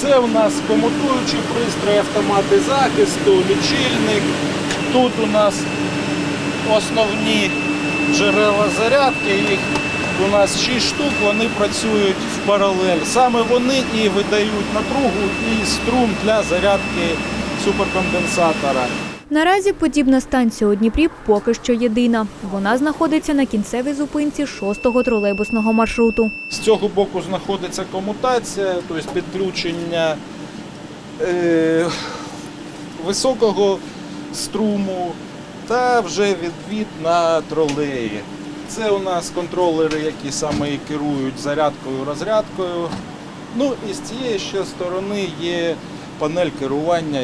Це у нас комутуючі пристрої, автомати захисту, лічильник. Тут у нас основні джерела зарядки. Їх у нас 6 штук, вони працюють в паралель. Саме вони і видають напругу і струм для зарядки суперконденсатора. Наразі подібна станція у Дніпрі поки що єдина. Вона знаходиться на кінцевій зупинці шостого тролейбусного маршруту. З цього боку знаходиться комутація, тобто підключення е, високого струму та вже відвід на тролеї. Це у нас контролери, які саме керують зарядкою, розрядкою. Ну і з цієї ще сторони є панель керування,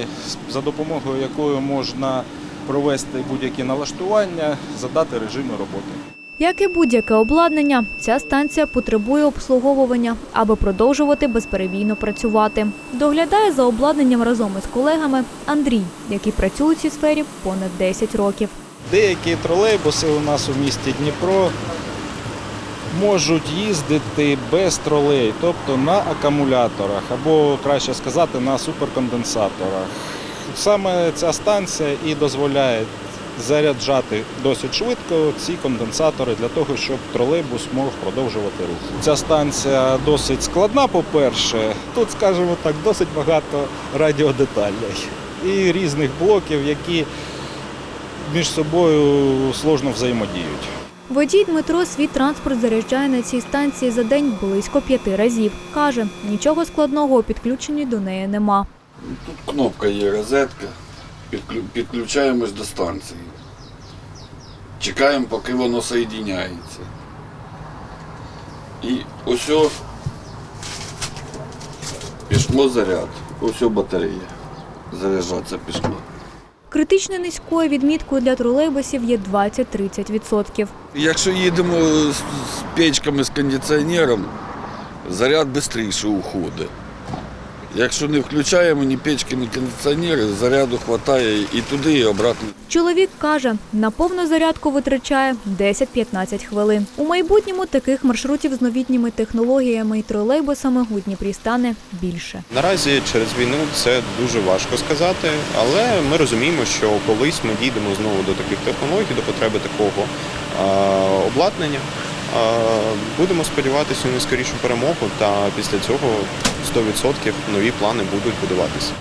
за допомогою якої можна провести будь-які налаштування, задати режими роботи. Як і будь-яке обладнання, ця станція потребує обслуговування, аби продовжувати безперебійно працювати. Доглядає за обладнанням разом із колегами Андрій, який працює у цій сфері понад 10 років. Деякі тролейбуси у нас у місті Дніпро можуть їздити без тролей, тобто на акумуляторах або краще сказати на суперконденсаторах. Саме ця станція і дозволяє заряджати досить швидко ці конденсатори для того, щоб тролейбус мог продовжувати рух. Ця станція досить складна, по-перше. Тут, скажімо так, досить багато радіодеталей і різних блоків, які між собою сложно взаємодіють. Водій Дмитро свій транспорт заряджає на цій станції за день близько п'яти разів. Каже, нічого складного у підключенні до неї нема. Тут кнопка є, розетка. Підключаємось до станції. Чекаємо, поки воно соєдиняється. І ось пішло заряд. Ось батарея. Заряджатися пішло. Критично низькою відміткою для тролейбусів є 20-30%. Якщо їдемо з, печками з кондиціонером, заряд швидше уходить. Якщо не включаємо ні печки, ні кондиціонери, заряду вистачає і туди, і обратно. Чоловік каже, на повну зарядку витрачає 10-15 хвилин. У майбутньому таких маршрутів з новітніми технологіями і тролейбусами у Дніпрі стане більше. Наразі через війну це дуже важко сказати, але ми розуміємо, що колись ми дійдемо знову до таких технологій, до потреби такого обладнання. Будемо сподіватися на скорішу перемогу, та після цього 100% нові плани будуть будуватися.